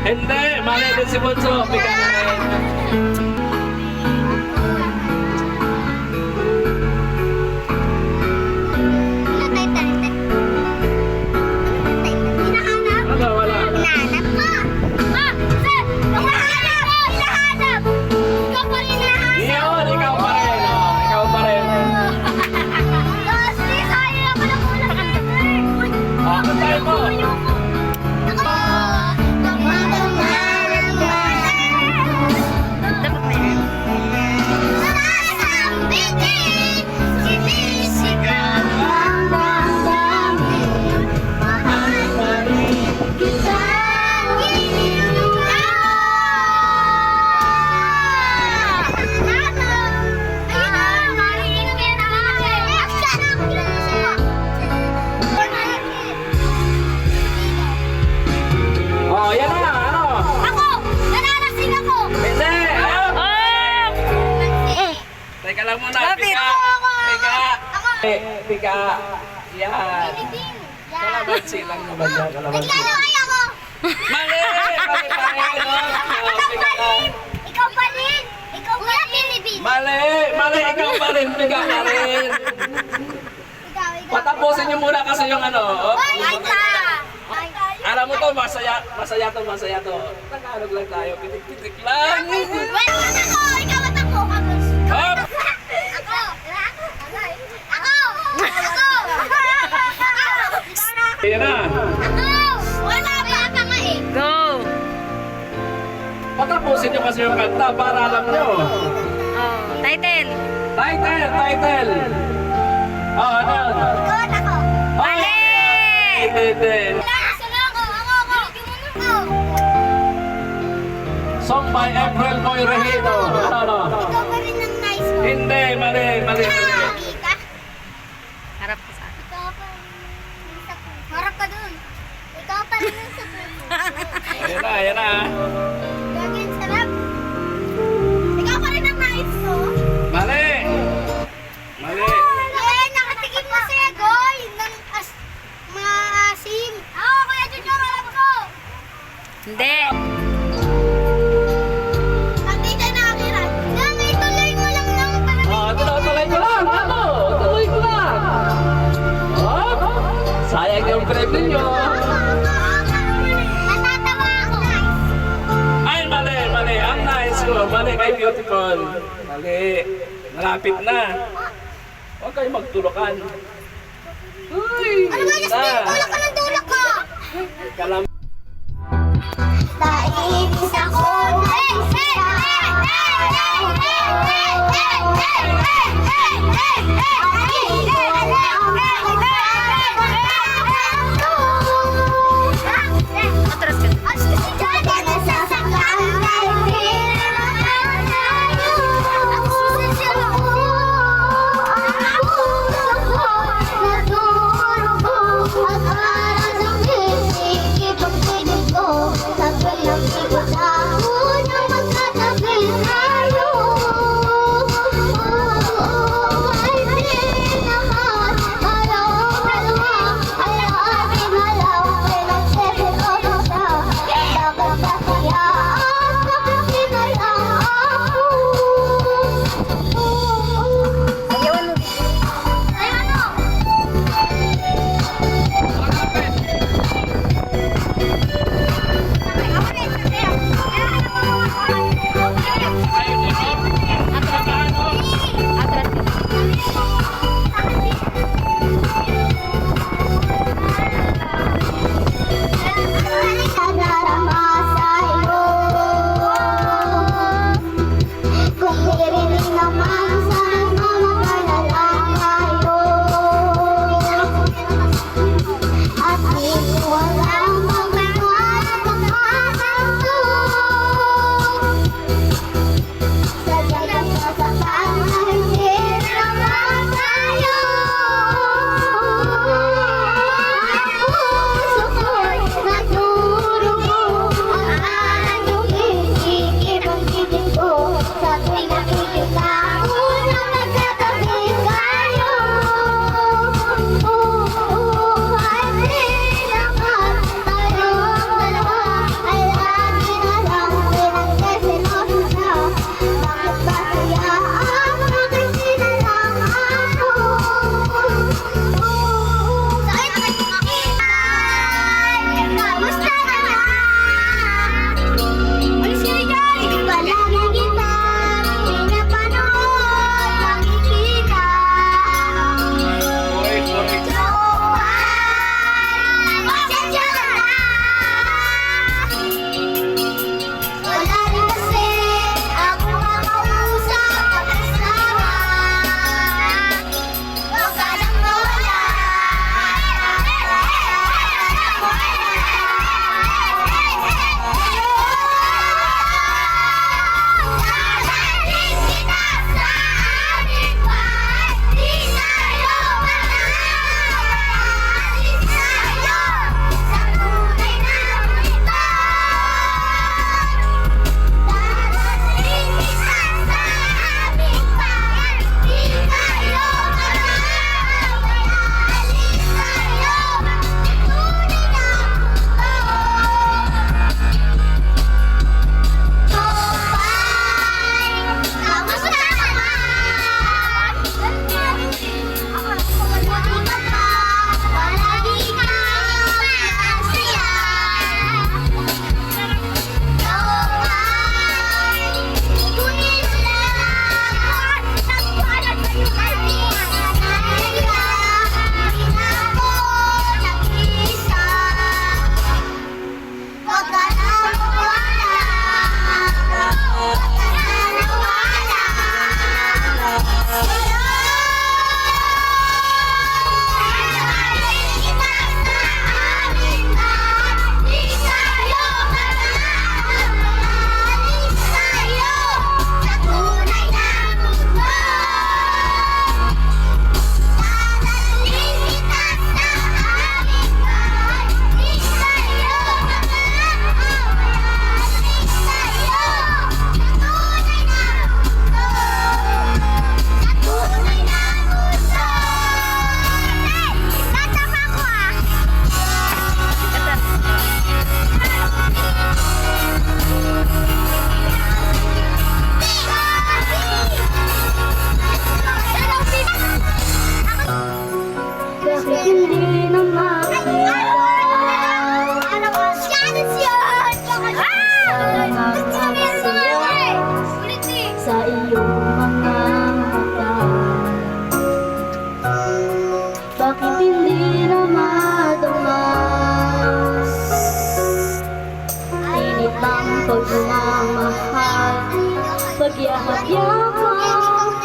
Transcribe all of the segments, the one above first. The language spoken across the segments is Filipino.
Hindi, mali din si Bunso. Bigay. Yan. Pilipin. Kalamansi lang naman yan. Kalamansi. Naglalaway! Mali! Mali pa ka. Ikaw pa rin! Ikaw pa rin! Pilipin! Mali! Mali! Ikaw pa rin. Pika ka rin. Ikaw, ikaw. Patapusin niyo muna kasi yung ano. oh. Alam mo to, masaya, masaya to, masaya to. Tagalog lang tayo, pitik-pitik lang. Para alam niyo. Oh, title. Title, title. Oh, ano at ako! Mali! Title. Song by April Boy Rehido. Ano, ano? Ikaw pa rin ang nice ko. Hindi, mali, mali, mali. Ka? Harap ka sa akin. Ikaw pa rin sa. Harap ka dun. Ikaw pa rin sa puso. Ayan na, ayan na. Kay beautiful. Mali. Malapit na. Huwag kayo magtulukan. Uy! Ano ba, Yasmin? Tulak ka ng tulak ko. Kalam Nainis ako na isa. Atras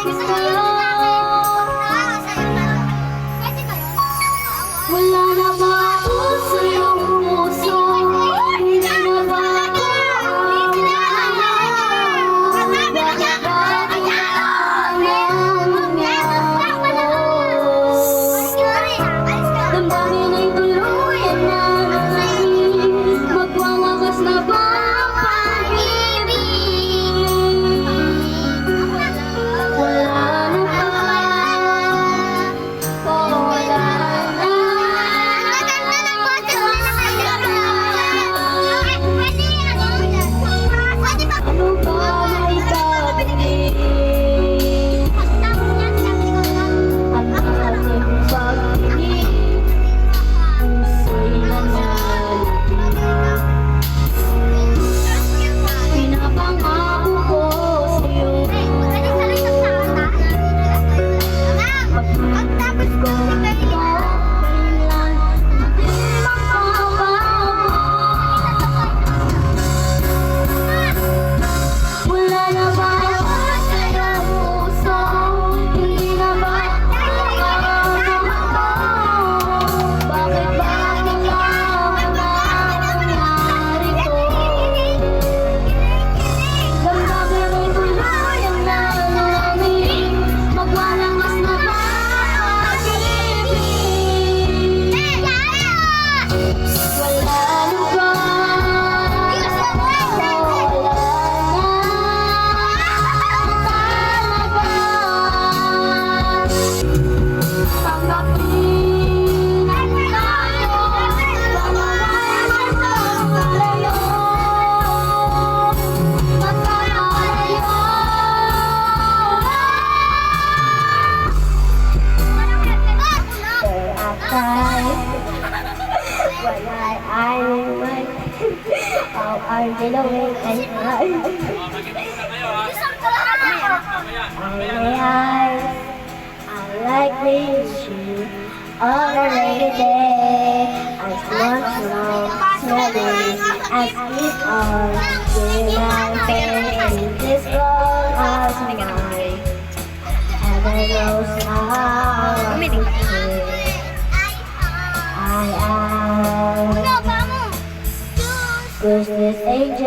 你是秃 I'll be the way and I'll I like this on a rainy day. I smell snow, smelling, I sleep all day. I'm buried this world of mine. Heaven knows how.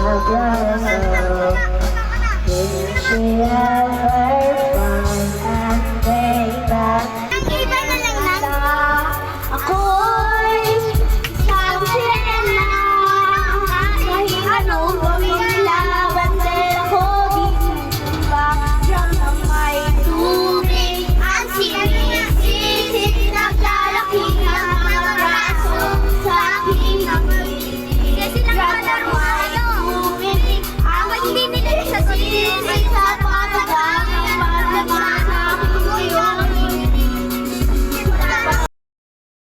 Thank you.